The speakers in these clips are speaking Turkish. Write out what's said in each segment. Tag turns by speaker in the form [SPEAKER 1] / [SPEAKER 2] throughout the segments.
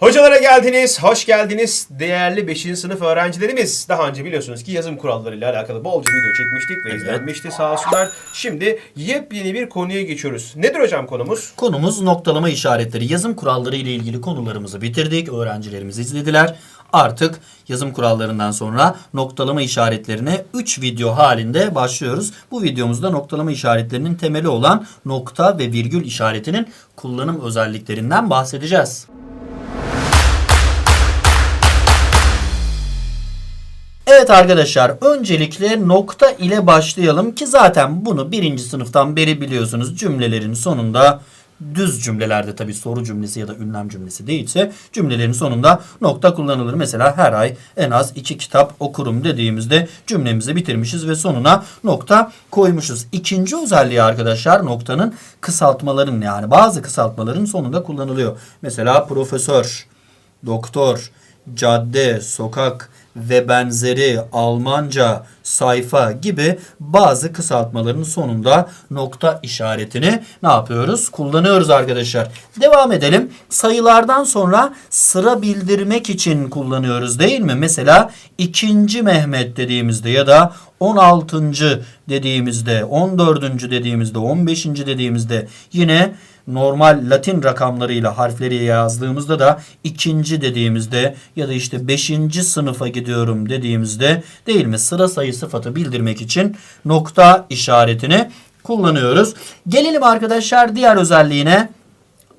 [SPEAKER 1] Hocalara geldiniz, hoş geldiniz değerli 5. sınıf öğrencilerimiz. Daha önce biliyorsunuz ki yazım kurallarıyla alakalı bolca video çekmiştik ve izlenmişti sağ olsunlar. Şimdi yepyeni bir konuya geçiyoruz. Nedir hocam konumuz?
[SPEAKER 2] Konumuz noktalama işaretleri. Yazım kuralları ile ilgili konularımızı bitirdik. Öğrencilerimiz izlediler. Artık yazım kurallarından sonra noktalama işaretlerine 3 video halinde başlıyoruz. Bu videomuzda noktalama işaretlerinin temeli olan nokta ve virgül işaretinin kullanım özelliklerinden bahsedeceğiz. Evet arkadaşlar öncelikle nokta ile başlayalım ki zaten bunu birinci sınıftan beri biliyorsunuz cümlelerin sonunda düz cümlelerde tabi soru cümlesi ya da ünlem cümlesi değilse cümlelerin sonunda nokta kullanılır. Mesela her ay en az iki kitap okurum dediğimizde cümlemizi bitirmişiz ve sonuna nokta koymuşuz. İkinci özelliği arkadaşlar noktanın kısaltmaların yani bazı kısaltmaların sonunda kullanılıyor. Mesela profesör, doktor, cadde, sokak ve benzeri Almanca, sayfa gibi bazı kısaltmaların sonunda nokta işaretini ne yapıyoruz? Kullanıyoruz arkadaşlar. Devam edelim. Sayılardan sonra sıra bildirmek için kullanıyoruz değil mi? Mesela ikinci Mehmet dediğimizde ya da 16. dediğimizde, 14. dediğimizde, 15. dediğimizde yine normal Latin rakamlarıyla harfleri yazdığımızda da ikinci dediğimizde ya da işte beşinci sınıfa gidiyorum dediğimizde değil mi sıra sayı sıfatı bildirmek için nokta işaretini kullanıyoruz. Gelelim arkadaşlar diğer özelliğine.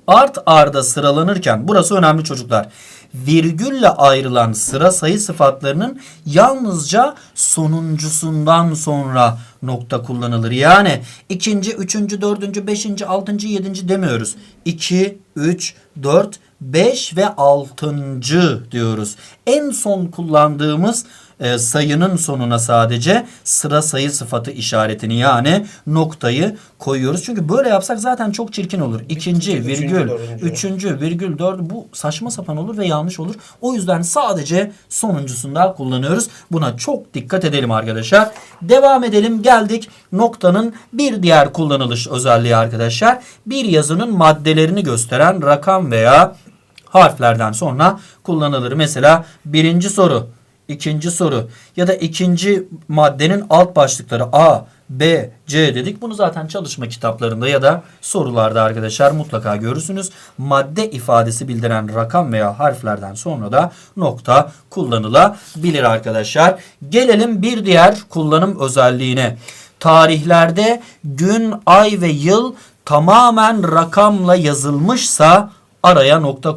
[SPEAKER 2] Art arda sıralanırken burası önemli çocuklar. Virgülle ayrılan sıra sayı sıfatlarının yalnızca sonuncusundan sonra nokta kullanılır. Yani ikinci, üçüncü, dördüncü, beşinci, altıncı, yedinci demiyoruz. İki, üç, dört, beş ve altıncı diyoruz. En son kullandığımız e, sayının sonuna sadece sıra sayı sıfatı işaretini yani noktayı koyuyoruz. Çünkü böyle yapsak zaten çok çirkin olur. İkinci,
[SPEAKER 1] üçüncü,
[SPEAKER 2] virgül,
[SPEAKER 1] dördüncü.
[SPEAKER 2] üçüncü, virgül, dört bu saçma sapan olur ve yanlış olur. O yüzden sadece sonuncusunda kullanıyoruz. Buna çok dikkat edelim arkadaşlar. Devam edelim. Geldik noktanın bir diğer kullanılış özelliği arkadaşlar. Bir yazının maddelerini gösteren rakam veya harflerden sonra kullanılır. Mesela birinci soru, ikinci soru ya da ikinci maddenin alt başlıkları A, B, C dedik. Bunu zaten çalışma kitaplarında ya da sorularda arkadaşlar mutlaka görürsünüz. Madde ifadesi bildiren rakam veya harflerden sonra da nokta kullanılabilir arkadaşlar. Gelelim bir diğer kullanım özelliğine. Tarihlerde gün, ay ve yıl tamamen rakamla yazılmışsa araya nokta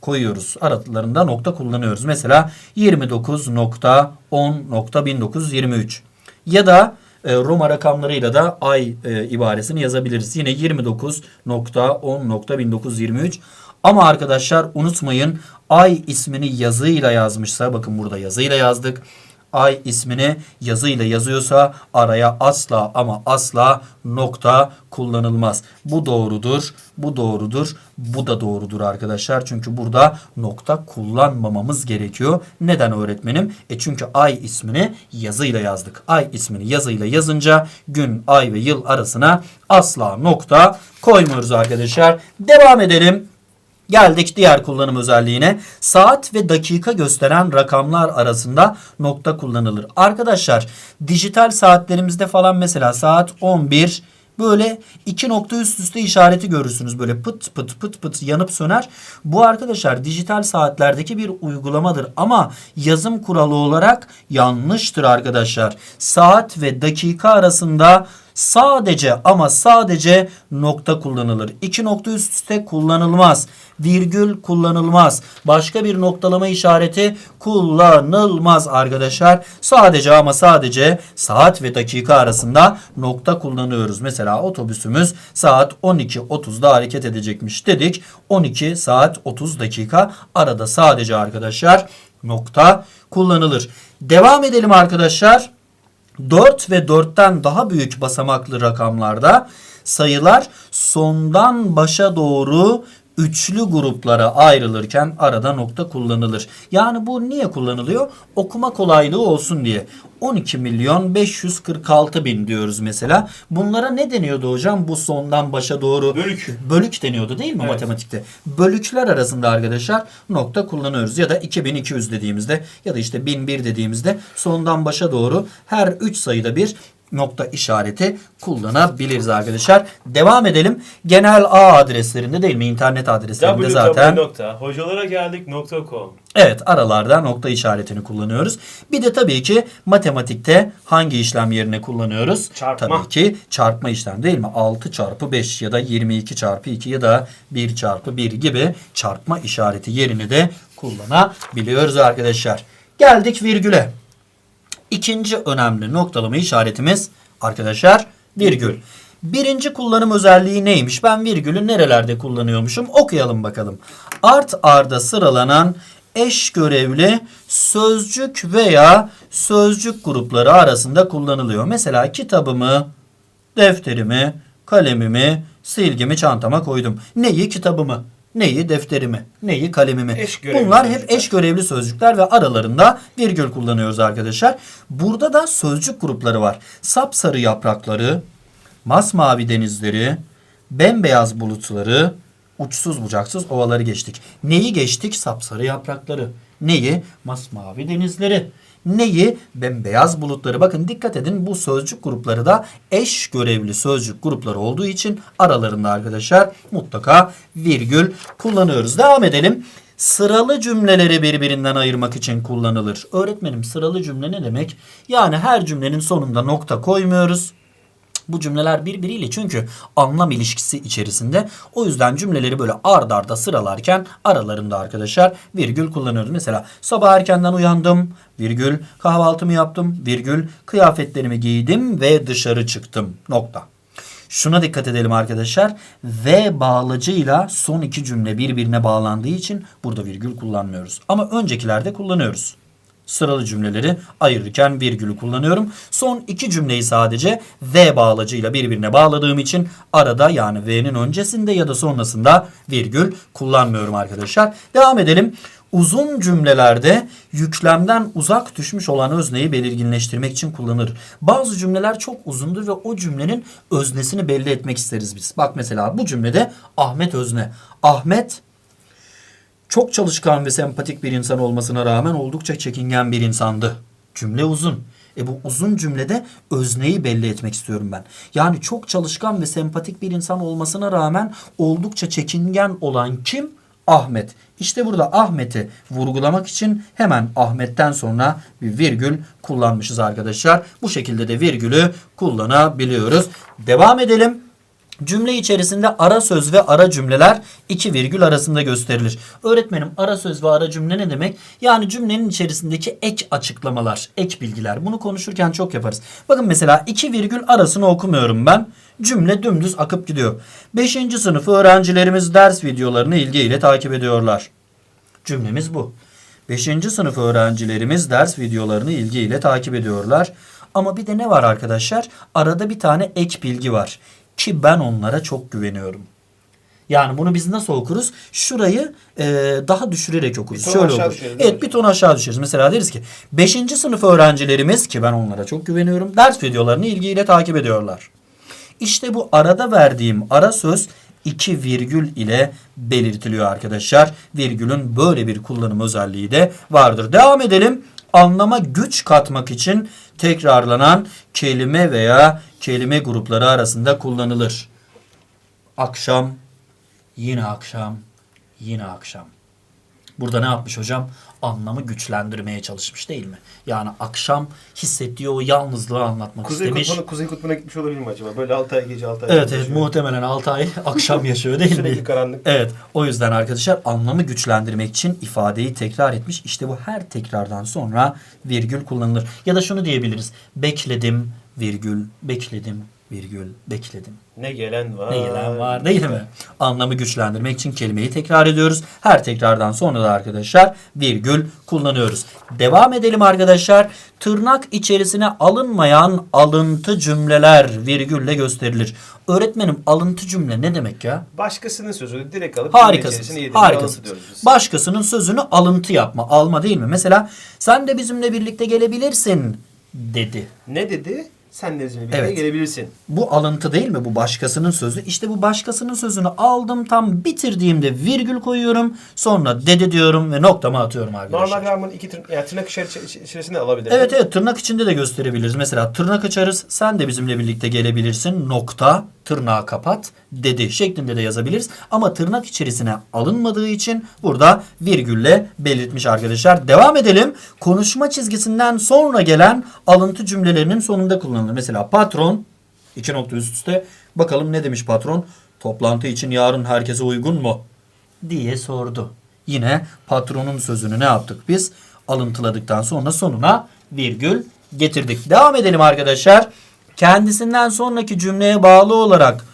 [SPEAKER 2] koyuyoruz. Aralarında nokta kullanıyoruz. Mesela 29.10.1923 ya da e, Roma rakamlarıyla da ay e, ibaresini yazabiliriz. Yine 29.10.1923 ama arkadaşlar unutmayın ay ismini yazıyla yazmışsa bakın burada yazıyla yazdık. Ay ismini yazıyla yazıyorsa araya asla ama asla nokta kullanılmaz. Bu doğrudur, bu doğrudur, bu da doğrudur arkadaşlar. Çünkü burada nokta kullanmamamız gerekiyor. Neden öğretmenim? E çünkü ay ismini yazıyla yazdık. Ay ismini yazıyla yazınca gün, ay ve yıl arasına asla nokta koymuyoruz arkadaşlar. Devam edelim. Geldik diğer kullanım özelliğine. Saat ve dakika gösteren rakamlar arasında nokta kullanılır. Arkadaşlar dijital saatlerimizde falan mesela saat 11 böyle iki nokta üst üste işareti görürsünüz. Böyle pıt pıt pıt pıt yanıp söner. Bu arkadaşlar dijital saatlerdeki bir uygulamadır. Ama yazım kuralı olarak yanlıştır arkadaşlar. Saat ve dakika arasında sadece ama sadece nokta kullanılır. İki nokta üst üste kullanılmaz. Virgül kullanılmaz. Başka bir noktalama işareti kullanılmaz arkadaşlar. Sadece ama sadece saat ve dakika arasında nokta kullanıyoruz. Mesela otobüsümüz saat 12.30'da hareket edecekmiş dedik. 12 saat 30 dakika arada sadece arkadaşlar nokta kullanılır. Devam edelim arkadaşlar. 4 ve 4'ten daha büyük basamaklı rakamlarda sayılar sondan başa doğru üçlü gruplara ayrılırken arada nokta kullanılır. Yani bu niye kullanılıyor? Okuma kolaylığı olsun diye. 12 milyon 546 bin diyoruz mesela. Bunlara ne deniyordu hocam? Bu sondan başa doğru
[SPEAKER 1] Bölük.
[SPEAKER 2] bölük deniyordu değil mi
[SPEAKER 1] Evet.
[SPEAKER 2] matematikte? Bölükler arasında arkadaşlar nokta kullanıyoruz. Ya da 2200 dediğimizde ya da işte 1001 dediğimizde sondan başa doğru her 3 sayıda bir nokta işareti kullanabiliriz arkadaşlar. Devam edelim. Genel ağ adreslerinde değil mi? İnternet adreslerinde zaten.
[SPEAKER 3] www.hocalarageldik.com
[SPEAKER 2] Evet aralarda nokta işaretini kullanıyoruz. Bir de tabii ki matematikte hangi işlem yerine kullanıyoruz?
[SPEAKER 1] Çarpma.
[SPEAKER 2] Tabii ki çarpma işlem değil mi? 6 çarpı 5 ya da 22 çarpı 2 ya da 1 çarpı 1 gibi çarpma işareti yerini de kullanabiliyoruz arkadaşlar. Geldik virgüle. İkinci önemli noktalama işaretimiz arkadaşlar virgül. Birinci kullanım özelliği neymiş? Ben virgülü nerelerde kullanıyormuşum? Okuyalım bakalım. Art arda sıralanan eş görevli sözcük veya sözcük grupları arasında kullanılıyor. Mesela kitabımı, defterimi, kalemimi, silgimi çantama koydum. Neyi kitabımı, neyi defterimi, neyi kalemimi.
[SPEAKER 1] Eş
[SPEAKER 2] Bunlar hep
[SPEAKER 1] sözcükler.
[SPEAKER 2] eş görevli sözcükler ve aralarında virgül kullanıyoruz arkadaşlar. Burada da sözcük grupları var. Sapsarı yaprakları, masmavi denizleri, bembeyaz bulutları, uçsuz bucaksız ovaları geçtik. Neyi geçtik? Sapsarı yaprakları. Neyi? Masmavi denizleri. Neyi? Bembeyaz bulutları. Bakın dikkat edin bu sözcük grupları da eş görevli sözcük grupları olduğu için aralarında arkadaşlar mutlaka virgül kullanıyoruz. Devam edelim. Sıralı cümleleri birbirinden ayırmak için kullanılır. Öğretmenim sıralı cümle ne demek? Yani her cümlenin sonunda nokta koymuyoruz. Bu cümleler birbiriyle çünkü anlam ilişkisi içerisinde. O yüzden cümleleri böyle ard arda sıralarken aralarında arkadaşlar virgül kullanıyoruz. Mesela sabah erkenden uyandım, virgül, kahvaltımı yaptım, virgül, kıyafetlerimi giydim ve dışarı çıktım. Nokta. Şuna dikkat edelim arkadaşlar. Ve bağlacıyla son iki cümle birbirine bağlandığı için burada virgül kullanmıyoruz. Ama öncekilerde kullanıyoruz. Sıralı cümleleri ayırırken virgülü kullanıyorum. Son iki cümleyi sadece V bağlacıyla birbirine bağladığım için arada yani V'nin öncesinde ya da sonrasında virgül kullanmıyorum arkadaşlar. Devam edelim. Uzun cümlelerde yüklemden uzak düşmüş olan özneyi belirginleştirmek için kullanılır. Bazı cümleler çok uzundur ve o cümlenin öznesini belli etmek isteriz biz. Bak mesela bu cümlede Ahmet özne. Ahmet çok çalışkan ve sempatik bir insan olmasına rağmen oldukça çekingen bir insandı. Cümle uzun. E bu uzun cümlede özneyi belli etmek istiyorum ben. Yani çok çalışkan ve sempatik bir insan olmasına rağmen oldukça çekingen olan kim? Ahmet. İşte burada Ahmet'i vurgulamak için hemen Ahmet'ten sonra bir virgül kullanmışız arkadaşlar. Bu şekilde de virgülü kullanabiliyoruz. Devam edelim. Cümle içerisinde ara söz ve ara cümleler iki virgül arasında gösterilir. Öğretmenim ara söz ve ara cümle ne demek? Yani cümlenin içerisindeki ek açıklamalar, ek bilgiler. Bunu konuşurken çok yaparız. Bakın mesela iki virgül arasını okumuyorum ben. Cümle dümdüz akıp gidiyor. Beşinci sınıf öğrencilerimiz ders videolarını ilgiyle takip ediyorlar. Cümlemiz bu. 5. sınıf öğrencilerimiz ders videolarını ilgiyle takip ediyorlar. Ama bir de ne var arkadaşlar? Arada bir tane ek bilgi var. Ki ben onlara çok güveniyorum. Yani bunu biz nasıl okuruz? Şurayı e, daha düşürerek okuruz.
[SPEAKER 1] Bir ton
[SPEAKER 2] Şöyle
[SPEAKER 1] aşağı
[SPEAKER 2] okuruz.
[SPEAKER 1] değil
[SPEAKER 2] Evet bir ton aşağı düşeriz. Mesela deriz ki 5. sınıf öğrencilerimiz ki ben onlara çok güveniyorum. Ders videolarını ilgiyle takip ediyorlar. İşte bu arada verdiğim ara söz iki virgül ile belirtiliyor arkadaşlar. Virgülün böyle bir kullanım özelliği de vardır. Devam edelim. Anlama güç katmak için tekrarlanan kelime veya kelime grupları arasında kullanılır. Akşam, yine akşam, yine akşam. Burada ne yapmış hocam? Anlamı güçlendirmeye çalışmış değil mi? Yani akşam hissettiği o yalnızlığı anlatmak
[SPEAKER 1] Kuzey
[SPEAKER 2] istemiş.
[SPEAKER 1] kutbuna, Kuzey kutbuna gitmiş olabilir mi acaba? Böyle 6 ay gece 6 ay
[SPEAKER 2] Evet evet muhtemelen 6 ay akşam yaşıyor değil mi?
[SPEAKER 1] Sürekli karanlık.
[SPEAKER 2] Evet o yüzden arkadaşlar anlamı güçlendirmek için ifadeyi tekrar etmiş. İşte bu her tekrardan sonra virgül kullanılır. Ya da şunu diyebiliriz. Bekledim virgül bekledim virgül bekledim.
[SPEAKER 1] Ne gelen var.
[SPEAKER 2] Ne gelen var değil mi? Anlamı güçlendirmek için kelimeyi tekrar ediyoruz. Her tekrardan sonra da arkadaşlar virgül kullanıyoruz. Devam edelim arkadaşlar. Tırnak içerisine alınmayan alıntı cümleler virgülle gösterilir. Öğretmenim alıntı cümle ne demek ya?
[SPEAKER 1] Başkasının sözünü direkt alıp
[SPEAKER 2] Harikasınız. Harikasınız. Başkasının sözünü alıntı yapma, alma değil mi? Mesela sen de bizimle birlikte gelebilirsin dedi.
[SPEAKER 1] Ne dedi? Sen de bizimle birlikte
[SPEAKER 2] Evet.
[SPEAKER 1] gelebilirsin.
[SPEAKER 2] Bu alıntı değil mi? Bu başkasının sözü. İşte bu başkasının sözünü aldım tam bitirdiğimde virgül koyuyorum. Sonra dedi diyorum ve noktamı atıyorum arkadaşlar.
[SPEAKER 1] Ben bunu iki tırnak, yani tırnak içeri- içerisinde alabilirim.
[SPEAKER 2] Evet evet tırnak içinde de gösterebiliriz. Mesela tırnak açarız. Sen de bizimle birlikte gelebilirsin. Nokta tırnağı kapat dedi şeklinde de yazabiliriz. Ama tırnak içerisine alınmadığı için burada virgülle belirtmiş arkadaşlar. Devam edelim. Konuşma çizgisinden sonra gelen alıntı cümlelerinin sonunda kullanılır. Mesela patron iki nokta üst üste bakalım ne demiş patron? Toplantı için yarın herkese uygun mu? diye sordu. Yine patronun sözünü ne yaptık biz? Alıntıladıktan sonra sonuna virgül getirdik. Devam edelim arkadaşlar. Kendisinden sonraki cümleye bağlı olarak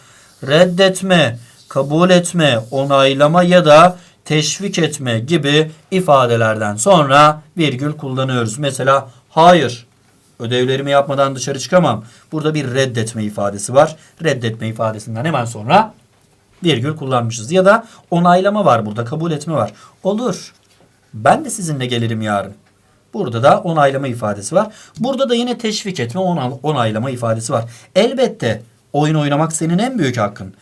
[SPEAKER 2] reddetme, kabul etme, onaylama ya da teşvik etme gibi ifadelerden sonra virgül kullanıyoruz. Mesela hayır, ödevlerimi yapmadan dışarı çıkamam. Burada bir reddetme ifadesi var. Reddetme ifadesinden hemen sonra virgül kullanmışız. Ya da onaylama var burada, kabul etme var. Olur. Ben de sizinle gelirim yarın. Burada da onaylama ifadesi var. Burada da yine teşvik etme, ona- onaylama ifadesi var. Elbette oyun oynamak senin en büyük hakkın.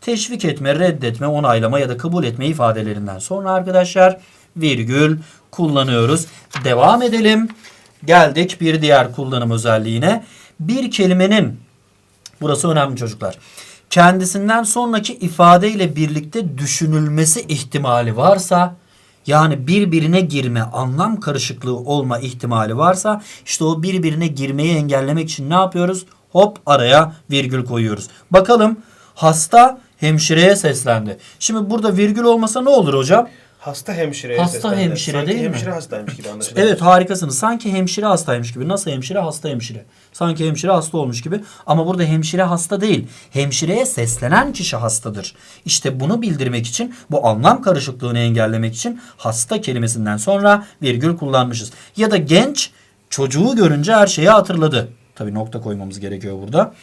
[SPEAKER 2] Teşvik etme, reddetme, onaylama ya da kabul etme ifadelerinden sonra arkadaşlar virgül kullanıyoruz. Devam edelim. Geldik bir diğer kullanım özelliğine. Bir kelimenin Burası önemli çocuklar. Kendisinden sonraki ifadeyle birlikte düşünülmesi ihtimali varsa yani birbirine girme, anlam karışıklığı olma ihtimali varsa işte o birbirine girmeyi engellemek için ne yapıyoruz? Hop araya virgül koyuyoruz. Bakalım hasta hemşireye seslendi. Şimdi burada virgül olmasa ne olur hocam?
[SPEAKER 1] Hasta hemşireye
[SPEAKER 2] Hasta
[SPEAKER 1] seslendi.
[SPEAKER 2] hemşire
[SPEAKER 1] Sanki
[SPEAKER 2] değil mi?
[SPEAKER 1] hemşire hastaymış gibi anlaşılıyor.
[SPEAKER 2] Evet harikasınız. Sanki hemşire hastaymış gibi. Nasıl hemşire? Hasta hemşire. Sanki hemşire hasta olmuş gibi. Ama burada hemşire hasta değil. Hemşireye seslenen kişi hastadır. İşte bunu bildirmek için bu anlam karışıklığını engellemek için hasta kelimesinden sonra virgül kullanmışız. Ya da genç çocuğu görünce her şeyi hatırladı. Tabii nokta koymamız gerekiyor burada.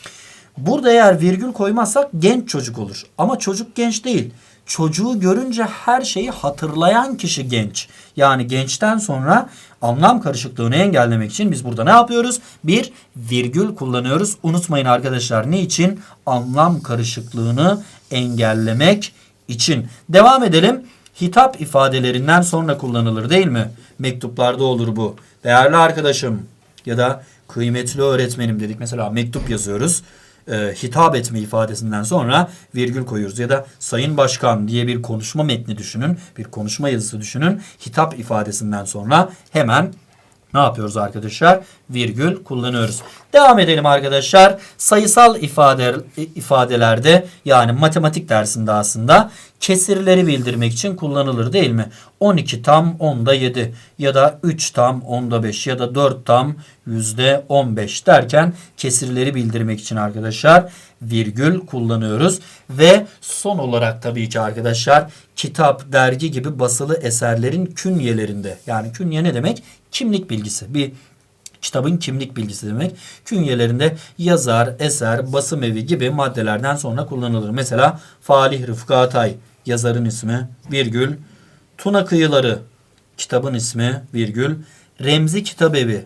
[SPEAKER 2] Burada eğer virgül koymazsak genç çocuk olur. Ama çocuk genç değil. Çocuğu görünce her şeyi hatırlayan kişi genç. Yani gençten sonra anlam karışıklığını engellemek için biz burada ne yapıyoruz? Bir virgül kullanıyoruz. Unutmayın arkadaşlar ne için? Anlam karışıklığını engellemek için. Devam edelim. Hitap ifadelerinden sonra kullanılır değil mi? Mektuplarda olur bu. Değerli arkadaşım ya da kıymetli öğretmenim dedik. Mesela mektup yazıyoruz. Ee, hitap etme ifadesinden sonra virgül koyuyoruz. Ya da sayın başkan diye bir konuşma metni düşünün. Bir konuşma yazısı düşünün. Hitap ifadesinden sonra hemen ne yapıyoruz arkadaşlar? Virgül kullanıyoruz. Devam edelim arkadaşlar. Sayısal ifade, ifadelerde yani matematik dersinde aslında kesirleri bildirmek için kullanılır değil mi? 12 tam onda 7 ya da 3 tam onda 5 ya da 4 tam yüzde 15 derken kesirleri bildirmek için arkadaşlar virgül kullanıyoruz. Ve son olarak tabii ki arkadaşlar kitap, dergi gibi basılı eserlerin künyelerinde yani künye ne demek? Kimlik bilgisi. Bir kitabın kimlik bilgisi demek. Künyelerinde yazar, eser, basım evi gibi maddelerden sonra kullanılır. Mesela Falih Rıfkı Atay yazarın ismi virgül Tuna Kıyıları kitabın ismi virgül Remzi Kitap Evi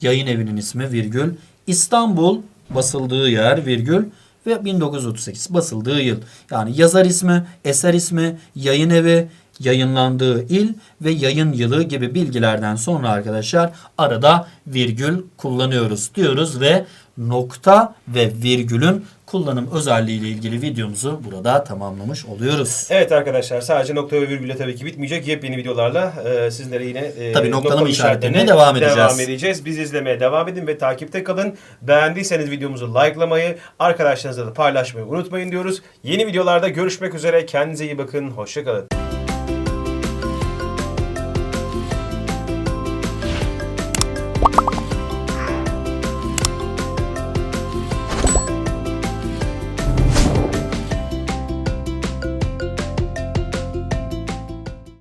[SPEAKER 2] yayın evinin ismi virgül İstanbul basıldığı yer virgül ve 1938 basıldığı yıl. Yani yazar ismi, eser ismi, yayın evi, yayınlandığı il ve yayın yılı gibi bilgilerden sonra arkadaşlar arada virgül kullanıyoruz diyoruz ve nokta ve virgülün kullanım özelliği ile ilgili videomuzu burada tamamlamış oluyoruz.
[SPEAKER 1] Evet arkadaşlar sadece nokta ve virgülle tabii ki bitmeyecek. Yepyeni videolarla e, sizlere yine e,
[SPEAKER 2] Tabii noktalama
[SPEAKER 1] noktalama
[SPEAKER 2] işaretlerine
[SPEAKER 1] işaretlerine
[SPEAKER 2] devam edeceğiz.
[SPEAKER 1] devam edeceğiz. Bizi izlemeye devam edin ve takipte kalın. Beğendiyseniz videomuzu likelamayı, arkadaşlarınızla da paylaşmayı unutmayın diyoruz. Yeni videolarda görüşmek üzere. Kendinize iyi bakın. Hoşçakalın.